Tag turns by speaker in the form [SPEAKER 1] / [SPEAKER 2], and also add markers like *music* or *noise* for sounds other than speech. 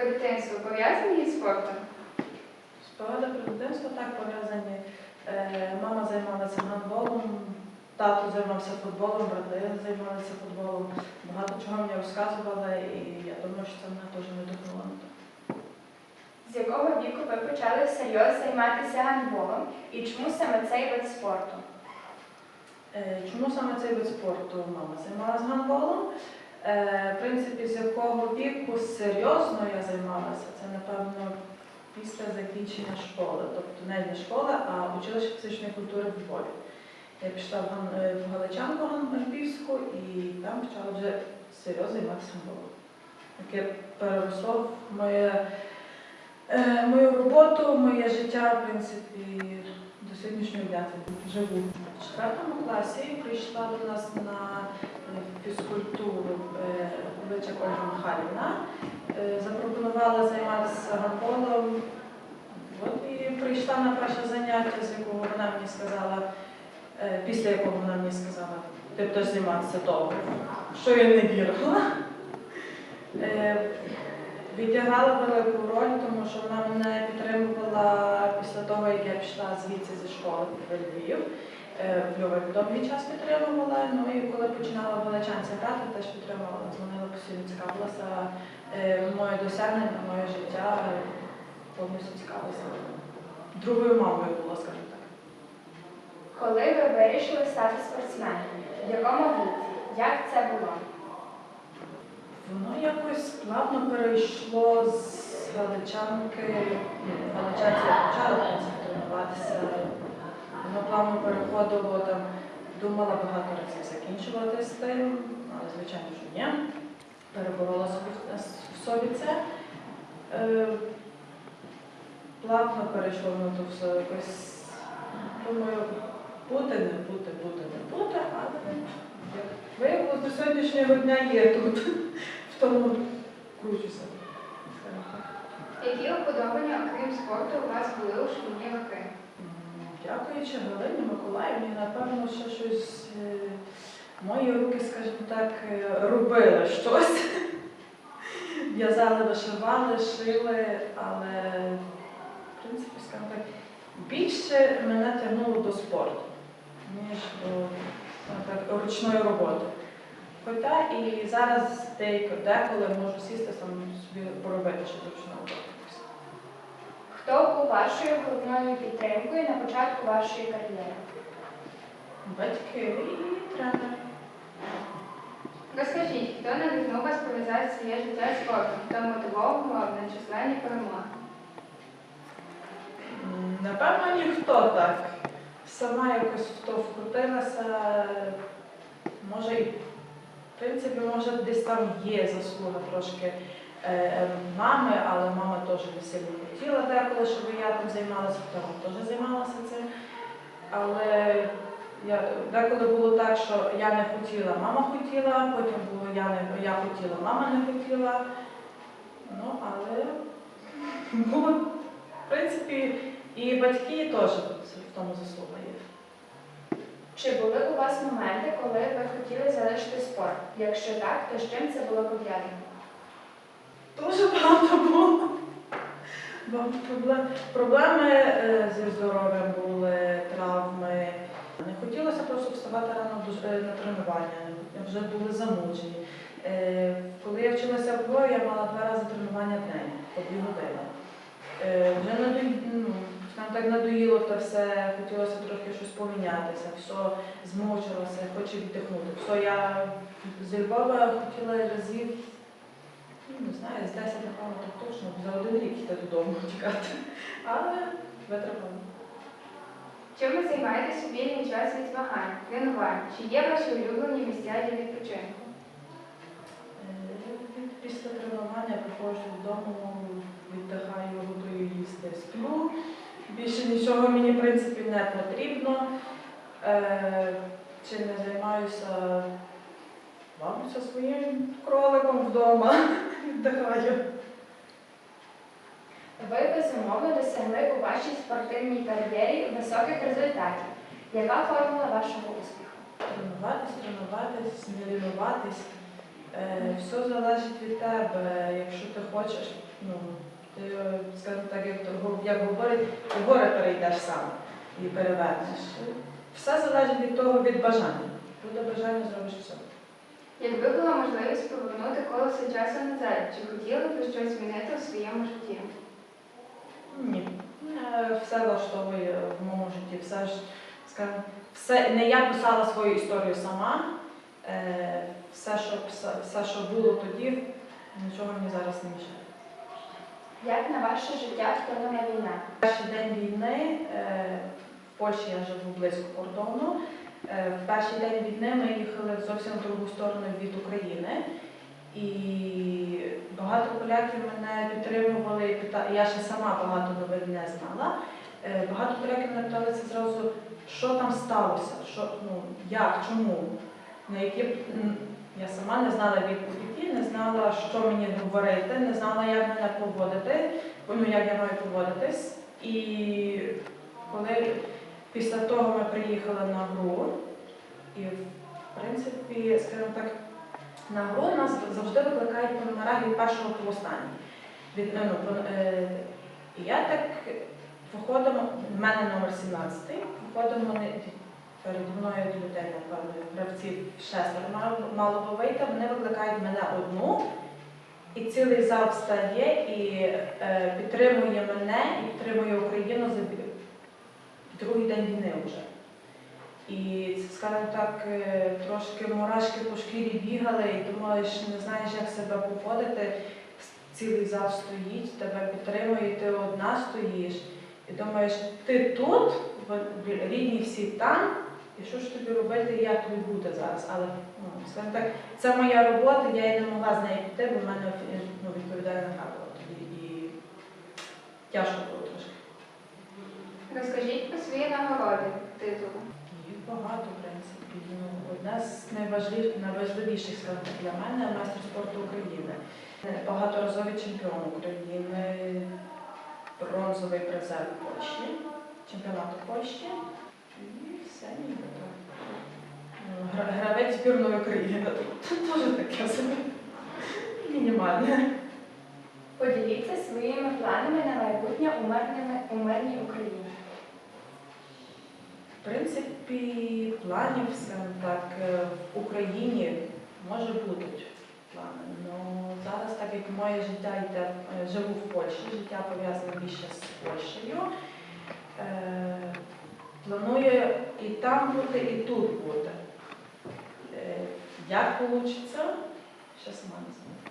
[SPEAKER 1] про дитинство пов'язані із спортом?
[SPEAKER 2] Спогади про дитинство так пов'язані. Е, Мама займалася гандболом, тато займався футболом, брати займалися футболом. Багато чого мені розказували, і я думаю, що це мене теж надихнуло на.
[SPEAKER 1] З якого віку ви почали серйозно займатися гандболом і чому саме цей вид спорту?
[SPEAKER 2] Е, Чому саме цей вид спорту мама займалася гандболом? Е, принципі, з якого віку серйозно я займалася, це напевно після закінчення школи, тобто не не школа, а училище фізичної культури в Львові. Я пішла в, е, Галичанку Гандбільську і там почала вже серйозно займатися гандболом. Яке переросло в моє, е, мою роботу, моє життя, в принципі, до сьогоднішнього дня живу. В четвертому класі прийшла до нас на фізкультуру е, Ольга Михайлівна. Е, Запропонувала займатися гандболом. І прийшла на перше заняття, з якого вона мені сказала, е, після якого вона мені сказала, ти будеш займатися довго, що я не вірила. Е, Відіграла велику роль, тому що вона мене підтримувала після того, як я пішла звідси зі школи в Львів. В Львові довгий час підтримувала. Ну і коли в теж підтримувала, дзвонила постійно, цікавилася е, моє досягнення, моє життя, е, повністю цікавилася. Другою мамою було, скажімо так.
[SPEAKER 1] Коли ви вирішили стати спортсменом? В якому віці? Як це було?
[SPEAKER 2] Воно якось плавно перейшло з галичанки. Галичанці я почала тренуватися. Воно плавно переходило там, думала багато разів закінчувати з тим, але звичайно, що ні. Переборола в собі це. Е, плавно перейшло воно то все якось. Думаю, бути, не бути, бути, не бути, але як виявилось до сьогоднішнього дня є тут в тому кручуся.
[SPEAKER 1] Які уподобання, окрім спорту, у вас були у шкільні роки?
[SPEAKER 2] Дякуючи Галині Миколаївні, напевно, ще щось е, мої руки, скажімо так, е, робили щось. *laughs* В'язали, вишивали, шили, але в принципі, скажімо так, більше мене тягнуло до спорту, ніж до так, ручної роботи. Хоча і зараз деколи можу сісти сам собі поробити щось ручну роботу.
[SPEAKER 1] Хто був вашою головною підтримкою на початку вашої кар'єри?
[SPEAKER 2] Батьки і тренер.
[SPEAKER 1] Розкажіть, хто надихнув вас пов'язати своє життя з спортом, хто мотивував на численні перемоги?
[SPEAKER 2] Напевно, ніхто так. Сама якось в то вкрутилася. Може, в принципі, може, десь там є заслуга трошки мами, але мама теж не сильно хотіла деколи, щоб я там займалася, тому теж займалася цим. Але я, деколи було так, що я не хотіла, мама хотіла, потім було я не я хотіла, мама не хотіла. Ну, але було, в принципі, і батьки теж в тому заслуга.
[SPEAKER 1] Чи були у вас моменти, коли ви хотіли залишити спорт? Якщо так, то з чим це було пов'язано?
[SPEAKER 2] Дуже багато було. Проблеми е, зі здоров'ям були, травми. Не хотілося просто вставати рано е, на тренування, вже були замучені. Е, Коли я вчилася в Львові, я мала два рази тренування в день, по дві години. Вже надоїло, ну, так надоїло це все, хотілося трохи щось помінятися, все змучилося, хочу віддихнути. Все, я з Львова хотіла разів Не знаю, з 10 напевно так точно, за один рік йти додому *laughs* тікати. Але витримала.
[SPEAKER 1] Чим ви займаєтесь у вільний час від змагань, тренувань? Чи є ваші улюблені місця для відпочинку?
[SPEAKER 2] Е, Після тренування приходжу додому, віддихаю, готую їсти, сплю. Більше нічого мені, в принципі, не потрібно. Е, Чим не займаюся, мабуть, своїм кроликом вдома віддихаю.
[SPEAKER 1] Ви безумовно досягли у вашій спортивній кар'єрі високих результатів. Яка формула вашого успіху?
[SPEAKER 2] Тренуватись, тренуватись, не лінуватись. Е, все залежить від тебе. Якщо ти хочеш ну, ти, скажімо так, як, як говорять, в гори перейдеш сам і перевернеш. Все залежить від того, від бажання. Буде бажання, зробиш все.
[SPEAKER 1] Якби була можливість часу назад, чи хотіли б щось змінити у своєму житті?
[SPEAKER 2] Ні. Е, Все влаштовує в моєму житті. Все ж, скажімо, все, не я писала свою історію сама. Е, Все, що, все, що було тоді, нічого мені зараз не мішає.
[SPEAKER 1] Як на ваше життя вплинула війна?
[SPEAKER 2] Перший день війни е, в Польщі я живу близько кордону. В перший день війни ми їхали зовсім в другу сторону від України. І поляків мене підтримували. і Я ще сама багато новин не знала. Е, Багато поляків мене питалися зразу, що там сталося, що, ну, як, чому. На які я сама не знала відповіді, не знала, що мені говорити, не знала, як мене поводити ну, як я маю поводитись. І коли після того ми приїхали на гру, і в принципі, скажімо так, на гру нас завжди викликають номерах від першого по останній. Ну, е, я так виходимо, в мене номер 17, виходимо не переді мною людей, напевно, гравців шестеро мало би вийти, вони викликають мене одну. І цілий зал встає і е, підтримує мене і підтримує Україну за другий день війни вже. І скажімо так, е, трошки мурашки по шкірі бігали, і думаєш, не знаєш, як себе поводити. Цілий зал стоїть, тебе підтримує, ти одна стоїш. І думаєш, ти тут, рідні всі там, і що ж тобі робити, як тобі буде зараз? Але ну, скажімо так, це моя робота, я і не могла з неї піти, бо в мене ну, відповідальна була тоді. І тяжко було трошки.
[SPEAKER 1] Розкажіть про свої нагороди, титули.
[SPEAKER 2] Багато, в принципі. Ну, одна з найважлив- найважливіших для мене майстер спорту України. Багаторазовий чемпіон України, бронзовий призер Польщі, чемпіонату Польщі. І все нібито. Ну, Гравець збірної України. *laughs* Теж таке собі. Мінімальне.
[SPEAKER 1] Поділіться своїми планами на майбутнє у мирній Україні.
[SPEAKER 2] Принципі, планів, скажімо так, е, в Україні може бути плани. Ну зараз, так як моє життя йде, е, живу в Польщі, життя пов'язане більше з Польщею. Е, планую і там бути, і тут бути. Як вийде, ще сама не знаю.